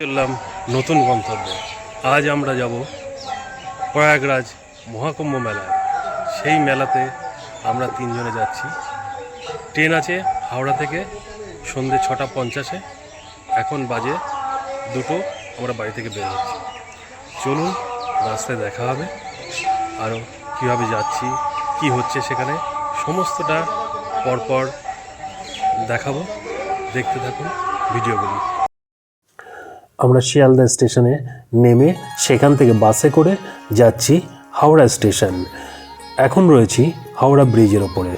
চললাম নতুন গন্তব্যে। আজ আমরা যাব প্রয়াগরাজ মহাকুম্ভ মেলায়। সেই মেলাতে আমরা তিনজনে যাচ্ছি। ট্রেন আছে হাওড়া থেকে সন্ধ্যে ছটা পঞ্চাশে। এখন বাজে দুটো, আমরা বাড়ি থেকে বের হচ্ছি। চলুন, রাস্তায় দেখা হবে। আরও কীভাবে যাচ্ছি, কি হচ্ছে সেখানে, সমস্তটা পরপর দেখাবো। দেখতে থাকুন ভিডিওগুলি। আমরা শিয়ালদা স্টেশনে নেমে সেখান থেকে বাসে করে যাচ্ছি হাওড়া স্টেশন। এখন রয়েছি হাওড়া ব্রিজের ওপরে।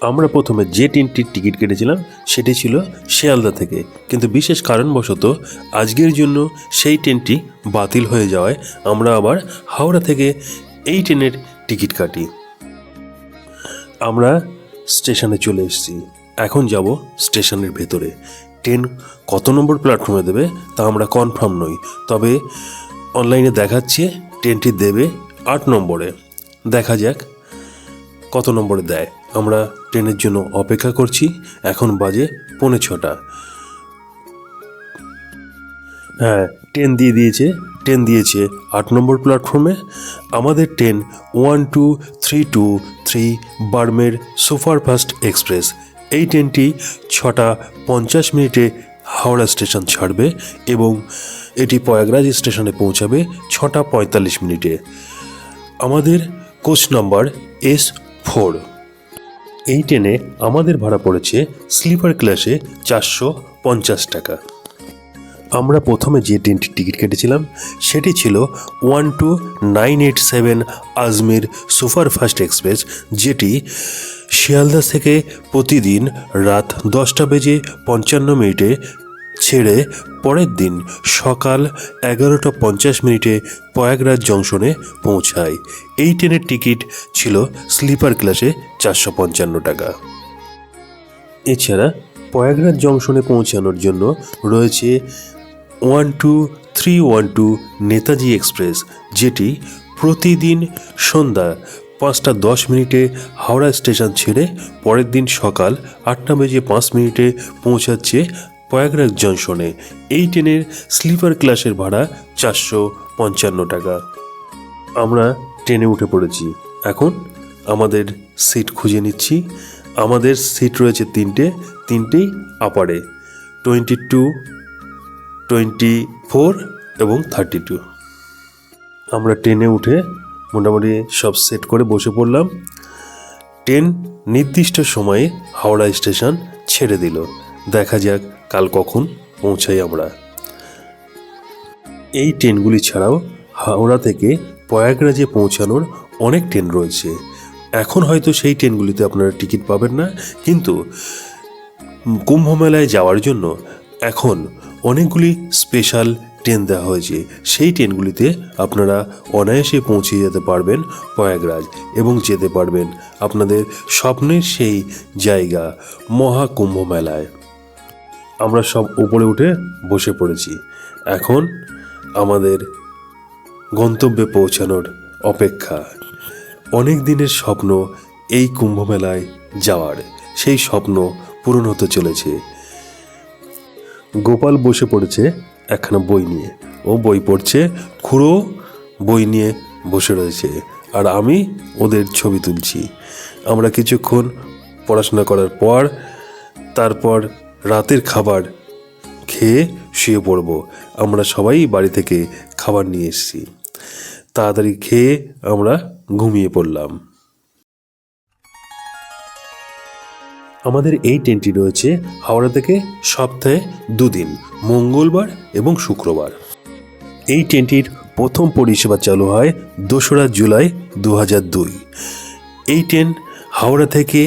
আমরা প্রথমে যে ট্রেনটির টিকিট কেটেছিলাম, সেটি ছিল শিয়ালদা থেকে। কিন্তু বিশেষ কারণবশত আজকের জন্য সেই ট্রেনটি বাতিল হয়ে যাওয়ায় আমরা আবার হাওড়া থেকে এই ট্রেনের টিকিট কাটি। আমরা স্টেশনে চলে এসেছি। এখন যাব স্টেশনের ভেতরে। ট্রেন কত নম্বর প্ল্যাটফর্মে দেবে, তা আমরা কনফার্ম নই। তবে অনলাইনে দেখাচ্ছে ট্রেনটি দেবে আট নম্বরে। দেখা যাক কত নম্বরে দেয়। আমরা ট্রেনের জন্য অপেক্ষা করছি, এখন বাজে পৌনে ছটা। হ্যাঁ ট্রেন দিয়ে দিয়েছে ট্রেন দিয়েছে আট নম্বর প্ল্যাটফর্মে আমাদের train one two three two three Barmer superfast express. এই ট্রেনটি ছটা পঞ্চাশ মিনিটে হাওড়া স্টেশন ছাড়বে এবং এটি প্রয়াগরাজ স্টেশনে পৌঁছাবে ছটা পঁয়তাল্লিশ মিনিটে। আমাদের কোচ নাম্বার এস ফোর। এই ট্রেনে আমাদের ভাড়া পড়েছে স্লিপার ক্লাসে চারশো পঞ্চাশ টাকা। আমরা প্রথমে যে ট্রেনটির টিকিট কেটেছিলাম, সেটি ছিল one two nine eight seven Ajmer superfast express, যেটি শিয়ালদা থেকে প্রতিদিন রাত দশটা বেজে পঞ্চান্ন মিনিটে ছেড়ে পরের দিন সকাল এগারোটা পঞ্চাশ মিনিটে প্রয়াগরাজ জংশনে পৌঁছায়। এই ট্রেনের টিকিট ছিল স্লিপার ক্লাসে চারশো পঞ্চান্ন টাকা। এছাড়া প্রয়াগরাজ জংশনে পৌঁছানোর জন্য রয়েছে one two three one two Netaji express, যেটি প্রতিদিন সন্ধ্যা পাঁচটা দশ মিনিটে হাওড়া স্টেশন ছেড়ে পরের দিন সকাল আটটা বেজে পাঁচ মিনিটে পৌঁছাচ্ছে প্রয়াগরাজ জংশনে। এই ট্রেনের স্লিপার ক্লাসের ভাড়া চারশো পঞ্চান্ন টাকা। আমরা ট্রেনে উঠে পড়েছি। এখন আমাদের সিট খুঁজে নিচ্ছি। আমাদের সিট রয়েছে তিনটে, তিনটেই আপারে টোয়েন্টি টু টোয়েন্টি ফোর এবং থার্টি টু। আমরা ট্রেনে উঠে মোটামুটি সব সেট করে বসে পড়লাম। ট্রেন নির্দিষ্ট সময়ে হাওড়া স্টেশন ছেড়ে দিল। দেখা যাক কাল কখন পৌঁছাই আমরা। এই ট্রেনগুলি ছাড়াও হাওড়া থেকে প্রয়াগরাজে পৌঁছানোর অনেক ট্রেন রয়েছে। এখন হয়তো সেই ট্রেনগুলিতে আপনারা টিকিট পাবেন না, কিন্তু কুম্ভমেলায় যাওয়ার জন্য এখন অনেকগুলি স্পেশাল ট্রেন দেওয়া হয়েছে। সেই ট্রেনগুলিতে আপনারা অনায়াসে পৌঁছে যেতে পারবেন প্রয়াগরাজ এবং যেতে পারবেন আপনাদের স্বপ্নের সেই জায়গা, মহাকুম্ভ মেলায়। আমরা সব উপরে উঠে বসে পড়েছি। এখন আমাদের গন্তব্যে পৌঁছানোর অপেক্ষা। অনেক দিনের স্বপ্ন এই কুম্ভ মেলায় যাওয়ার। সেই স্বপ্ন পূরণ হতে চলেছে। গোপাল বসে পড়েছে একখানা বই নিয়ে। ও বই পড়ছে, খুঁড়ো বই নিয়ে বসে রয়েছে আর আমি ওদের ছবি তুলছি। আমরা কিছুক্ষণ পড়াশোনা করার পর, তারপর রাতের খাবার খেয়ে শুয়ে পড়ব। আমরা সবাই বাড়ি থেকে খাবার নিয়ে এসেছি। তাড়াতাড়ি খেয়ে আমরা ঘুমিয়ে পড়লাম। আমাদের এই ট্রেনটি রয়েছে হাওড়া থেকে সপ্তাহে দুদিন, মঙ্গলবার এবং শুক্রবার। এই ট্রেনটির প্রথম পরিষেবা চালু হয় দোসরা জুলাই দু দুই। এই ট্রেন হাওড়া থেকে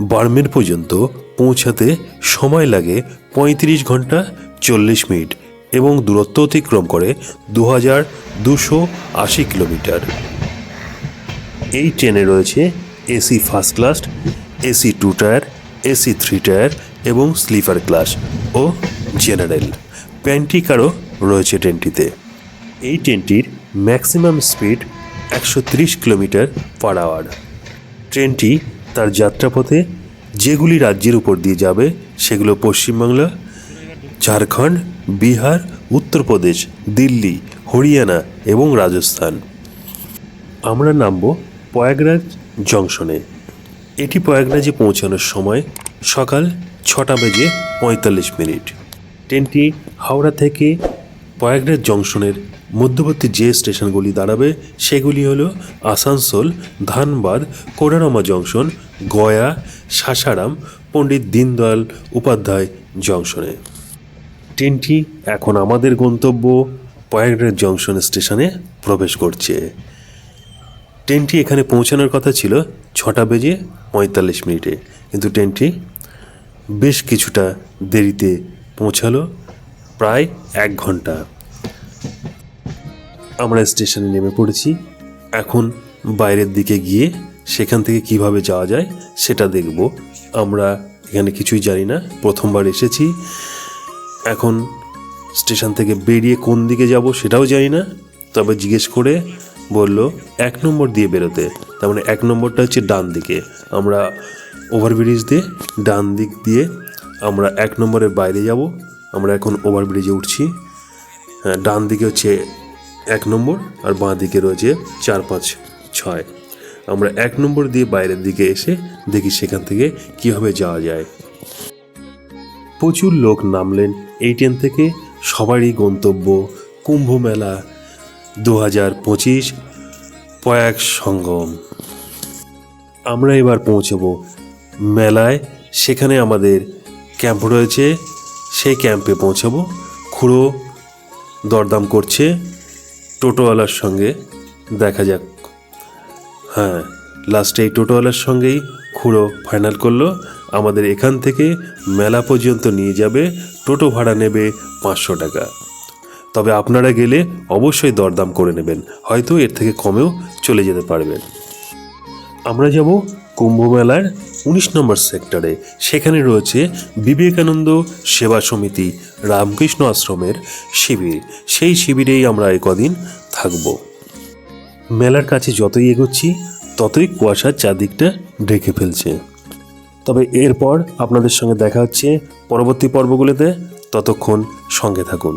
বার্মের পর্যন্ত পৌঁছাতে সময় লাগে পঁয়ত্রিশ ঘণ্টা চল্লিশ মিনিট এবং দূরত্ব অতিক্রম করে দু হাজার দুশো আশি কিলোমিটার। এই ট্রেনে রয়েছে AC first class AC two tier AC three tier এবং স্লিপার ক্লাস ও জেনারেল। প্যান্টিকারও রয়েছে ট্রেনটিতে। এই ট্রেনটির ম্যাক্সিমাম স্পিড একশো কিলোমিটার পার আওয়ার। ট্রেনটি তার যাত্রাপথে যেগুলি রাজ্যের উপর দিয়ে যাবে সেগুলো পশ্চিমবাংলা, ঝাড়খণ্ড, বিহার, উত্তরপ্রদেশ, দিল্লি, হরিয়ানা এবং রাজস্থান। আমরা নামব প্রয়াগরাজ জংশনে। এটি প্রয়াগরাজে পৌঁছানোর সময় সকাল ছটা বেজে পঁয়তাল্লিশ মিনিট। ট্রেনটি হাওড়া থেকে প্রয়াগরাজ জংশনের মধ্যবর্তী যে স্টেশনগুলি দাঁড়াবে, সেগুলি হল আসানসোল, ধানবাদ, কোডারমা জংশন, গয়া, সাসারাম, পণ্ডিত দীনদয়াল উপাধ্যায় জংশনে। ট্রেনটি এখন আমাদের গন্তব্য প্রয়াগরাজ জংশন স্টেশনে প্রবেশ করছে। ট্রেনটি এখানে পৌঁছানোর কথা ছিল ছটা বেজে পঁয়তাল্লিশ মিনিটে। কিন্তু ট্রেনটি বেশ কিছুটা দেরিতে পৌঁছালো, প্রায় এক ঘণ্টা। আমরা স্টেশনে নেমে পড়েছি। এখন বাইরের দিকে গিয়ে সেখান থেকে কীভাবে যাওয়া যায় সেটা দেখব। আমরা এখানে কিছুই জানি না। প্রথমবার এসেছি। এখন স্টেশন থেকে বেরিয়ে কোন দিকে যাব সেটাও জানি না। তবে জিজ্ঞেস করে বলল, এক নম্বর দিয়ে বেরোতে। তার মানে এক নম্বরটা হচ্ছে ডান দিকে। আমরা ওভারব্রিজ দিয়ে ডান দিক দিয়ে আমরা এক নম্বরের বাইরে যাব। আমরা এখন ওভারব্রিজে উঠছি। হ্যাঁ ডান দিকে হচ্ছে এক নম্বর আর বাঁ দিকে রয়েছে চার, পাঁচ, ছয়। আমরা এক নম্বর দিয়ে বাইরের দিকে এসে দেখি সেখান থেকে কীভাবে যাওয়া যায়। প্রচুর লোক নামলেন। এই ট্রেন থেকে সবারই গন্তব্য, কুম্ভ মেলা দু হাজার পঁচিশ প্রয়াগ সঙ্গম। আমরা এবার পৌঁছব মেলায়। সেখানে আমাদের ক্যাম্প রয়েছে। সেই ক্যাম্পে পৌঁছাবো। খুঁড়ো দরদাম করছে টোটোওয়ালার সঙ্গে। দেখা যাক। হ্যাঁ লাস্টে এই টোটোওয়ালার সঙ্গেই খুঁড়ো ফাইনাল করল। আমাদের এখান থেকে মেলা পর্যন্ত নিয়ে যাবে। টোটো ভাড়া নেবে পাঁচশো টাকা। তবে আপনারা গেলে অবশ্যই দরদাম করে নেবেন, হয়তো এর থেকে কমেও চলে যেতে পারবেন। আমরা যাব কুম্ভ মেলার উনিশ নম্বর সেক্টরে। সেখানে রয়েছে বিবেকানন্দ সেবা সমিতি, রামকৃষ্ণ আশ্রমের শিবির। সেই শিবিরেই আমরা কদিন থাকব। মেলার কাছে যতই এগোচ্ছি, ততই কুয়াশার চারদিকটা ঢেকে ফেলছে। তবে এরপর আপনাদের সঙ্গে দেখা হচ্ছে পরবর্তী পর্বগুলোতে। ততক্ষণ সঙ্গে থাকুন।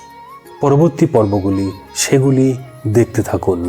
পরবর্তী পর্বগুলি সেগুলি দেখতে থাকুন।